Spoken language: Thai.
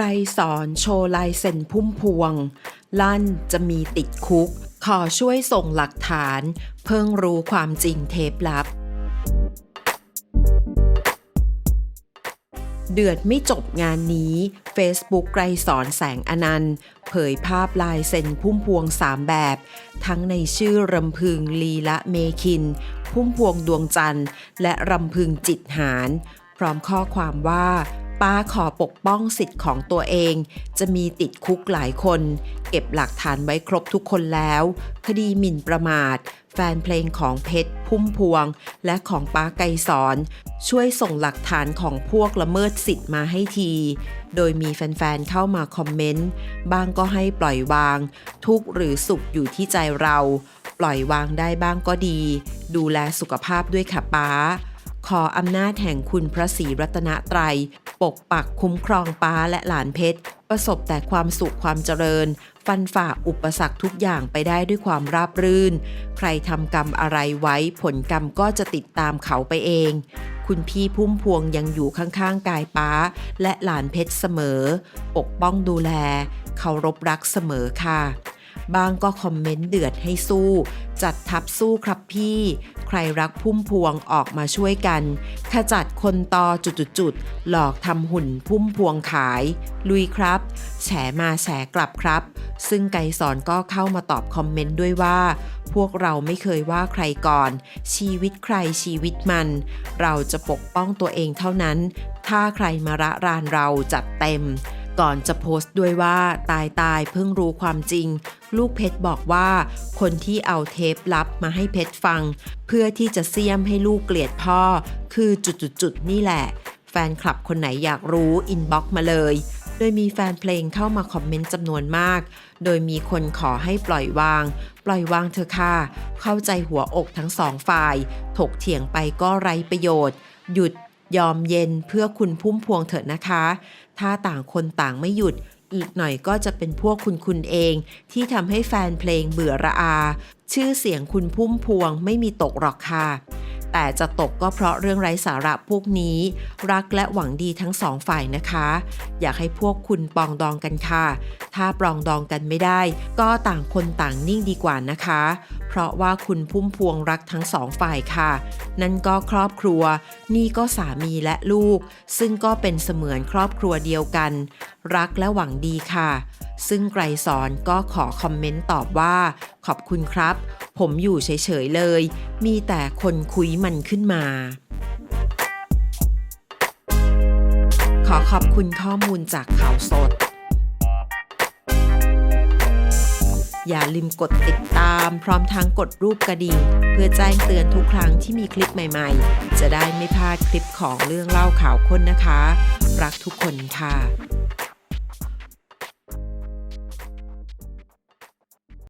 ไกรสอนโชว์ลายเซ็นพุ่มพวง ลั่นจะมีติดคุก ขอช่วยส่งหลักฐาน เพิ่งรู้ความจริงเทปลับ เดือดไม่จบงานนี้ Facebook ไกรสอนแสงอนันต์ เผยภาพลายเซ็นพุ่มพวงสามแบบ ทั้งในชื่อรำพึงลีละเมคิน พุ่มพวงดวงจันทร์ และรำพึงจิตหารพร้อมข้อความว่า ป้าขอปกป้องสิทธิ์ของตัวเอง จะมีติดคุกหลายคน เก็บหลักฐานไว้ครบทุกคนแล้ว คดีหมิ่นประมาท แฟนเพลงของเพชรพุ่มพวง และของป้าไกสอน ช่วยส่งหลักฐานของพวกละเมิดสิทธิ์มาให้ที โดยมีแฟนๆเข้ามาคอมเมนต์ บางก็ให้ปล่อยวาง ทุกหรือสุขอยู่ที่ใจเรา ปล่อยวางได้บ้างก็ดี ดูแลสุขภาพด้วยค่ะป้า ขออำนาจแห่งคุณพระศรีรัตนตรัย ปกปักคุ้มครองป้าและหลานเพชร ประสบแต่ความสุขความเจริญ ฟันฝ่าอุปสรรคทุกอย่างไปได้ด้วยความราบรื่น ใครทำกรรมอะไรไว้ผลกรรมก็จะติดตามเขาไปเอง คุณพี่พุ่มพวงยังอยู่ข้างๆกายป้า และหลานเพชรเสมอ ปกป้องดูแล เคารพรักเสมอค่ะ บางก็คอมเมนต์เดือดให้สู้ จัดทัพสู้ครับพี่ ใครรักพุ่มพวงออกมาช่วยกัน ขจัดคนตอจุดๆหลอกทำหุ่นพุ่มพวงขาย ลุยครับ แฉมาแฉกลับครับ ซึ่งไกสอนก็เข้ามาตอบคอมเมนต์ด้วยว่า พวกเราไม่เคยว่าใครก่อน ชีวิตใครชีวิตมัน เราจะปกป้องตัวเองเท่านั้น ถ้าใครมาระรานเราจัดเต็ม ก่อนจะโพสต์ด้วยว่าตายตายเพิ่งรู้ความจริง ลูกเพชรบอกว่า คนที่เอาเทปลับมาให้เพชรฟัง เพื่อที่จะเสียมให้ลูกเกลียดพ่อ คือจุดๆนี่แหละ แฟนคลับคนไหนอยากรู้อินบ็อกมาเลย โดยมีแฟนเพลงเข้ามาคอมเมนต์จำนวนมาก โดยมีคนขอให้ปล่อยวาง ปล่อยวางเธอค่ะ เข้าใจหัวอกทั้งสองฝ่าย ถกเถียงไปก็ไร้ประโยชน์ หยุด ยอมเย็นเพื่อคุณพุ่มพวงเถอะนะคะ ถ้าต่างคนต่างไม่หยุด อีกหน่อยก็จะเป็นพวกคุณคุณเอง ที่ทำให้แฟนเพลงเบื่อระอา ชื่อเสียงคุณพุ่มพวงไม่มีตกหรอกค่ะ แต่จะตกก็เพราะเรื่องไร้สาระพวกนี้ รักและหวังดีทั้งสองฝ่ายนะคะ อยากให้พวกคุณปองดองกันค่ะ ถ้าปรองดองกันไม่ได้ ก็ต่างคนต่างนิ่งดีกว่านะคะ เพราะว่าคุณพุ่มพวงรักทั้งสองฝ่ายค่ะ นั่นก็ครอบครัว นี่ก็สามีและลูก ซึ่งก็เป็นเสมือนครอบครัวเดียวกัน รักและหวังดีค่ะ ซึ่งไกรสอนก็ขอคอมเมนต์ตอบว่า ขอบคุณครับ ผมอยู่เฉยๆเลย มีแต่คนคุยมันขึ้นมา ขอขอบคุณข้อมูลจากข่าวสด อย่าลืมกดติดตามพร้อมทั้งกดรูปกระดิ่ง เพื่อแจ้งเตือนทุกครั้งที่มีคลิปใหม่ๆ จะได้ไม่พลาดคลิปของเรื่องเล่าข่าวค้นนะคะ รักทุกคนค่ะ